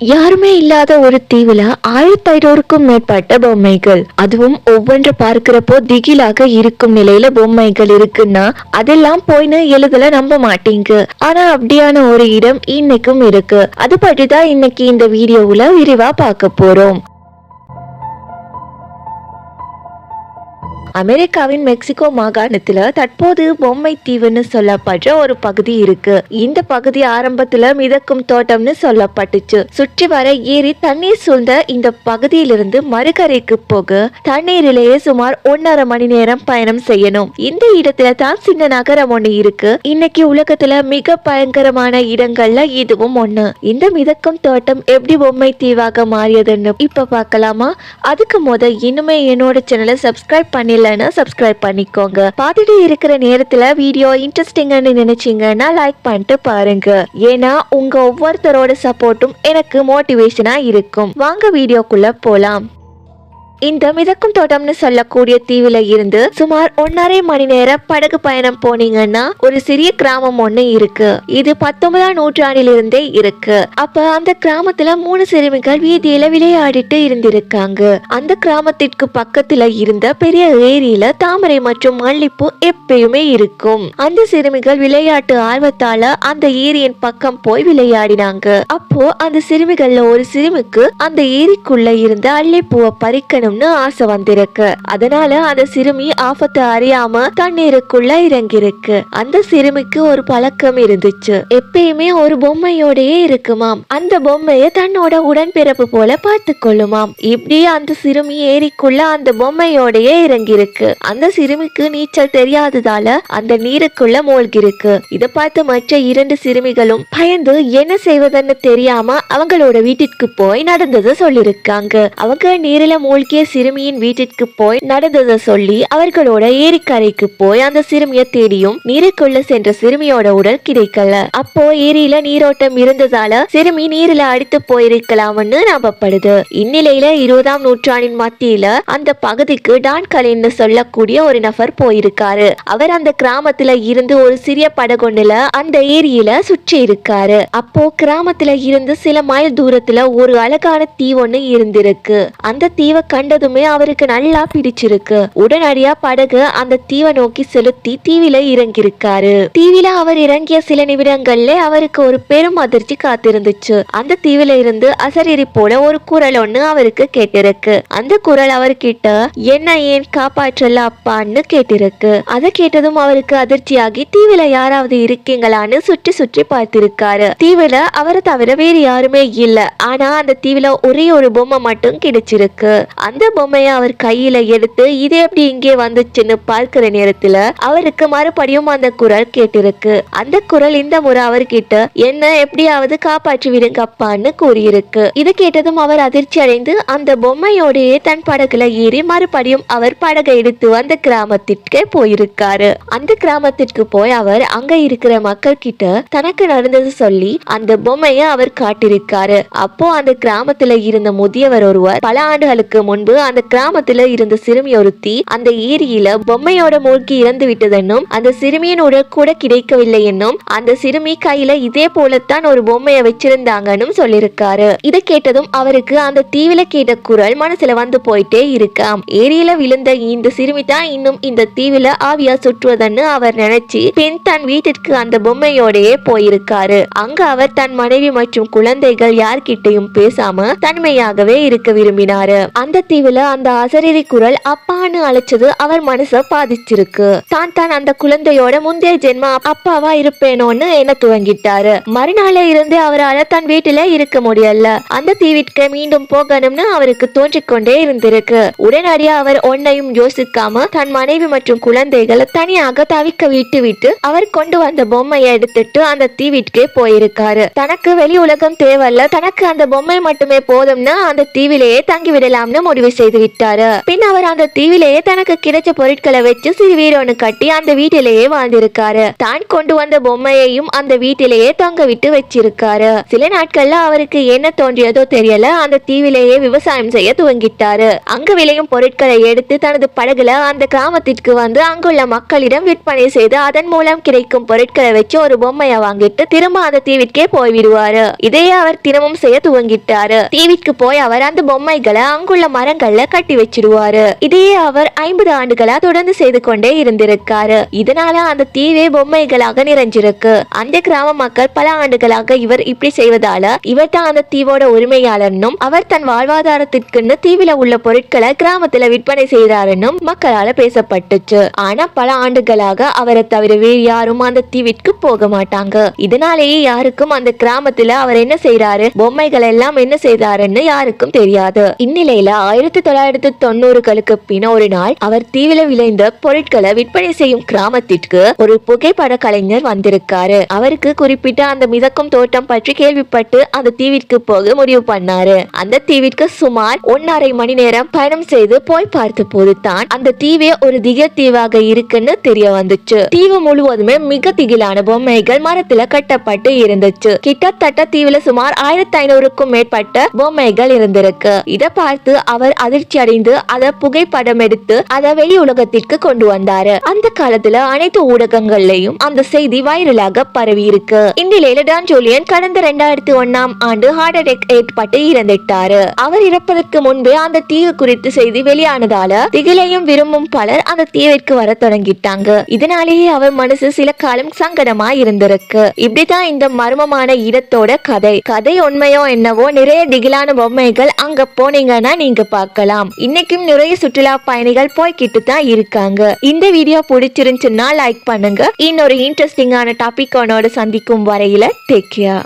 யாருமே இல்லாத ஒரு தீவுல ஆயிரத்தி ஐநூறுக்கும் மேற்பட்ட பொம்மைகள். அதுவும் ஒவ்வொன்று பார்க்கிறப்போ திகிலாக இருக்கும் நிலையில பொம்மைகள் இருக்குன்னா அதெல்லாம் போயின்னு எழுதல நம்ப மாட்டீங்க. ஆனா அப்படியான ஒரு இடம் இன்னைக்கும் இருக்கு. அது பற்றி தான் இன்னைக்கு இந்த வீடியோவுல விரிவா பார்க்க போறோம். அமெரிக்காவின் மெக்சிகோ மாகாணத்துல தற்போது பொம்மை தீவுன்னு சொல்லப்படுற ஒரு பகுதி இருக்கு. இந்த பகுதி ஆரம்பத்துல மிதக்கும் தோட்டம்னு சொல்லப்பட்டுச்சு. சுற்றி வர ஏரி தண்ணீர் சூழ்ந்த இந்த பகுதியிலிருந்து மறுகரைக்கு போக தண்ணீரிலேயே சுமார் ஒன்னரை மணி நேரம் பயணம் செய்யணும். இந்த இடத்துல தான் சின்ன நகரம் ஒண்ணு இருக்கு. இன்னைக்கு உலகத்துல மிக பயங்கரமான இடங்கள்ல இதுவும் ஒண்ணு. இந்த மிதக்கும் தோட்டம் எப்படி பொம்மை தீவாக மாறியதுன்னு இப்ப பார்க்கலாமா? அதுக்கு முத இன்னுமே என்னோட சேனலை சப்ஸ்கிரைப் இல்லைன்னா சப்ஸ்கிரைப் பண்ணிக்கோங்க. பார்த்துட்டு இருக்கிற நேரத்துல வீடியோ இன்ட்ரெஸ்டிங்னு நினைச்சிங்கன்னா லைக் பண்ணிட்டு பாருங்க. ஏன்னா உங்க ஒவ்வொருத்தரோட சப்போர்ட்டும் எனக்கு மோட்டிவேஷனா இருக்கும். வாங்க வீடியோக்குள்ள போலாம். இந்த மிதக்கும் தோட்டம்னு சொல்லக்கூடிய தீவுல இருந்து சுமார் ஒன்னரை மணி நேரம் படகு பயணம் போனீங்கன்னா ஒரு சிறிய கிராமம் ஒண்ணு இருக்கு. இது பத்தொன்பதாம் நூற்றாண்டிலிருந்தே இருக்கு. அப்ப அந்த கிராமத்துல மூணு சிறுமிகள் வீதியில விளையாடிட்டு இருந்திருக்காங்க. அந்த கிராமத்திற்கு பக்கத்துல இருந்த பெரிய ஏரியில தாமரை மற்றும் மல்லிப்பூ எப்பயுமே இருக்கும். அந்த சிறுமிகள் விளையாட்டு ஆர்வத்தால அந்த ஏரியின் பக்கம் போய் விளையாடினாங்க. அப்போ அந்த சிறுமிகள்ல ஒரு சிறுமிக்கு அந்த ஏரிக்குள்ள இருந்த அல்லிப்பூவை பறிக்கணும்னு ஆசை வந்திருக்கு. அதனால அந்த சிறுமி ஆபத்தை அறியாம தண்ணீருக்குள்ள இறங்கிருக்கு அந்த சிறுமிக்கு ஒரு பழக்கம் இருந்துச்சு. எப்பயுமே ஒரு பொம்மையோடயே இருக்குமாம். அந்த பொம்மைய தன்னோட உடன்பிறப்பு போல பார்த்து கொள்ளுமாம் இப்படி அந்த சிறுமி ஏரிக்குள்ள அந்த பொம்மையோடயே இறங்கிருக்கு அந்த சிறுமிக்கு நீச்சல் தெரியாததால அந்த நீருக்குள்ள மூழ்கிருக்கு இத பார்த்து மற்ற இரண்டு சிறுமிகளும் பயந்து என்ன செய்வதுன்னு தெரியாம அவங்களோட வீட்டிற்கு போய் நடந்ததை சொல்லிருக்காங்க அவங்க நீரில மூழ்கிய சிறுமியின் வீட்டிற்கு போய் நடந்ததை சொல்லி அவர்களோட ஏரிக்கரைக்கு போய் அந்த சிறுமியை தேடியும் நீருக்குள்ள சென்ற சிறுமியோட உடல் கிடைக்கல. அப்போ ஏரியில நீரோட்டம் இருந்ததால சிறுமி நீர்ல அடித்து போயிருக்கலாம்னு நம்பப்படுது. இந்நிலையில இருபதாம் நூற்றாண்டின் மத்தியில அந்த பகுதிக்கு டான் கலின்னு சொல்லக்கூடிய ஒரு நபர் போயிருக்காரு. அவர் அந்த கிராமத்துல இருந்து ஒரு சிறிய படகொண்டுல அந்த ஏரியில சுற்றி இருக்காரு. அப்போ கிராமத்துல இருந்து சில மைல் தூரத்துல ஒரு அழகான தீவு ஒண்ணு இருந்திருக்கு. அந்த தீவை கண் கண்டதுமே அவருக்கு நல்லா பிடிச்சிருக்கு. உடனடியா படகு அந்த தீவை நோக்கி செலுத்தி தீவில இறங்கியிருக்காரு. தீவில அவர் இறங்கிய சில நிமிடங்கள்ல அவருக்கு ஒரு பெரும் அதிர்ச்சி காத்திருந்துச்சு. அந்த தீவில இருந்து அசரிரி போல ஒரு குரல் ஒண்ணு அவருக்கு கேட்டிருக்கு. அந்த குரல் அவர்கிட்ட என்ன ஏன் காப்பாற்றல அப்பான்னு கேட்டிருக்கு. அதை கேட்டதும் அவருக்கு அதிர்ச்சியாகி தீவில யாராவது இருக்கீங்களான்னு சுற்றி சுற்றி பார்த்திருக்காரு. தீவில அவரை தவிர வேறு யாருமே இல்ல. ஆனா அந்த தீவில ஒரே ஒரு பொம்மை மட்டும் கிடைச்சிருக்கு. அந்த பொம்மைய அவர் கையில எடுத்து இது எப்படி இங்கே வந்துச்சுன்னு பார்க்கிற நேரத்துல அவருக்கு மறுபடியும் அந்த குரல் கேட்டிருக்கு. அந்த குரல் இந்த முறை அவர்கிட்ட என்ன எப்படியாவது காப்பாற்றி விடுங்க அப்பான்னு கூறியிருக்கு. இது கேட்டதும் அவர் அதிர்ச்சி அடைந்து அந்த பொம்மையோடையே தன் படகுல ஏறி மறுபடியும் அவர் படகை எடுத்து அந்த கிராமத்திற்கே போயிருக்காரு. அந்த கிராமத்திற்கு போய் அவர் அங்க இருக்கிற மக்கள் கிட்ட தனக்கு நடந்தது சொல்லி அந்த பொம்மைய அவர் காட்டியிருக்காரு. அப்போ அந்த கிராமத்துல இருந்த முதியவர் ஒருவர் பல ஆண்டுகளுக்கு முன் முன்பு அந்த கிராமத்துல இருந்த சிறுமி ஒருத்தி அந்த ஏரியில பொம்மையோட மூழ்கி இறந்து விட்டதென்னும் அந்த சிறுமியின் உடல் கூட கிடைக்கவில்லை என்னும் அந்த சிறுமி கையில இதே போலத்தான் ஒரு பொம்மையை வச்சிருந்தாங்கன்னு சொல்லியிருக்காரு. இதை கேட்டதும் அவருக்கு அந்த தீவில கேட்ட குரல் மனசுல வந்து போயிட்டே இருக்காம். ஏரியில விழுந்த இந்த சிறுமி தான் இன்னும் இந்த தீவில ஆவியா சுற்றுவதன்னு அவர் நினைச்சு பின் தன் வீட்டிற்கு அந்த பொம்மையோடையே போயிருக்காரு. அங்க அவர் தன் மனைவி மற்றும் குழந்தைகள் யார்கிட்டையும் பேசாம தனிமையாகவே இருக்க விரும்பினாரு. அந்த தீவுல அந்த அசரீரி குரல் அப்பான்னு அழைச்சது அவர் மனச பாதிச்சிருக்கு. தான் தான் அந்த குழந்தையோட முந்தைய ஜென்ம அப்பாவா இருப்பேனோன்னு எண்ண துவங்கிட்டாரு. மறுநாளே இருந்து அவரால் தன் வீட்டுல இருக்க முடியல. அந்த தீவிற்கு மீண்டும் போகணும்னு அவருக்கு தோன்றிக்கொண்டே இருந்திருக்கு. உடனடியா அவர் ஒன்னையும் யோசிக்காம தன் மனைவி மற்றும் குழந்தைகளை தனியாக தவிக்க விட்டு விட்டு அவர் கொண்டு வந்த பொம்மையை எடுத்துட்டு அந்த தீவிற்கே போயிருக்காரு. தனக்கு வெளி உலகம் தேவையில்ல. தனக்கு அந்த பொம்மை மட்டுமே போதும்னு அந்த தீவிலேயே தங்கி விடலாம்னு முடிவு முடிவு செய்து விட்டாரு? பின் அவர் அந்த தீவிலேயே தனக்கு கிடைச்ச பொருட்களை வச்சு சிறு வீரனு கட்டி அந்த வீட்டிலேயே வாழ்ந்திருக்காரு. தான் கொண்டு வந்த பொம்மையையும் அந்த வீட்டிலேயே தொங்க விட்டு வச்சிருக்காரு. சில நாட்கள்ல அவருக்கு என்ன தோன்றியதோ தெரியல அந்த தீவிலேயே விவசாயம் செய்ய துவங்கிட்டாரு. அங்க விளையும் பொருட்களை எடுத்து தனது படகுல அந்த கிராமத்திற்கு வந்து அங்குள்ள மக்களிடம் விற்பனை செய்து அதன் மூலம் கிடைக்கும் பொருட்களை வச்சு ஒரு பொம்மையை வாங்கிட்டு திரும்ப அந்த தீவிற்கே போய்விடுவாரு. இதையே அவர் தினமும் செய்ய துவங்கிட்டாரு. தீவிற்கு போய் அவர் அந்த பொம்மைகளை அங்குள்ள மரங்கள்ல கட்டி வச்சிருவாரு இதையே அவர் ஐம்பது ஆண்டுகளா தொடர்ந்து செய்து கொண்டே இருந்திருக்காரு. இதனால அந்த தீவே பொம்மைகளாக நிறைஞ்சிருக்கு. அந்த கிராம மக்கள் பல ஆண்டுகளாக இவர் இப்படி செய்வதால இவர் தான் அந்த தீவோட உரிமையாளர்னும் அவர் தன் வாழ்வாதாரத்திற்குன்னு தீவில உள்ள பொருட்களை கிராமத்துல விற்பனை செய்தாருன்னும் மக்களால பேசப்பட்டுச்சு. ஆனா பல ஆண்டுகளாக அவரை தவிர வேறு யாரும் அந்த தீவிற்கு போக மாட்டாங்க. இதனாலேயே யாருக்கும் அந்த கிராமத்துல அவர் என்ன செய்யறாரு பொம்மைகள் எல்லாம் என்ன செய்தாருன்னு யாருக்கும் தெரியாது. இந்நிலையில ஆயிரத்தி தொள்ளாயிரத்தி தொண்ணூறுகளுக்கு பின் ஒரு நாள் அவர் தீவில விளைந்த பொருட்களை விற்பனை செய்யும் கிராமத்திற்கு ஒரு புகைப்பட கலைஞர் வந்திருக்காரு. அவருக்கு குறிப்பிட்ட அந்த மிதக்கும் தோட்டம் பற்றி கேள்விப்பட்டு அந்த தீவிற்கு போக முடிவு பண்ணாரு. அந்த தீவிற்கு சுமார் ஒன்னரை மணி நேரம் பயணம் செய்து போய் பார்த்த போது தான் அந்த தீவே ஒரு திக தீவாக இருக்குன்னு தெரிய வந்துச்சு. தீவு முழுவதுமே மிக திகிலான பொம்மைகள் மரத்துல கட்டப்பட்டு இருந்துச்சு. கிட்டத்தட்ட தீவுல சுமார் ஆயிரத்தி ஐநூறுக்கும் மேற்பட்ட பொம்மைகள் இருந்திருக்கு. இத பார்த்து அவர் அதிர்ச்சி அடைந்து அதை புகைப்படம் எடுத்து அதை வெளி உலகத்திற்கு கொண்டு வந்தாரு. அந்த காலத்துல அனைத்து ஊடகங்கள்லயும் அந்த செய்தி வைரலாக பரவி இருக்கு. இந்நிலையில டான் ஜூலியன் கடந்த ரெண்டாயிரத்தி ஒன்னாம் ஆண்டு ஹார்ட் அட்டாக் ஏற்பட்டு இறந்துட்டாரு. அவர் இறப்பதற்கு முன்பே அந்த தீவு குறித்து செய்தி வெளியானதால திகிலையும் விரும்பும் பலர் அந்த தீவிற்கு வர தொடங்கிட்டாங்க. இதனாலேயே அவர் மனசு சில காலம் சங்கடமா இருந்திருக்கு. இப்படிதான் இந்த மர்மமான இடத்தோட கதை. கதை உண்மையோ என்னவோ நிறைய திகிலான பொம்மைகள் அங்க போனீங்கன்னா நீங்க பார்க்கலாம். இன்னைக்கும் நிறைய சுற்றுலா பயணிகள் போய்கிட்டு தான் இருக்காங்க. இந்த வீடியோ பிடிச்சிருந்துச்சுன்னா லைக் பண்ணுங்க. இன்னொரு இன்ட்ரெஸ்டிங்கான டாபிக் சந்திக்கும் வரையில டேக் கேர்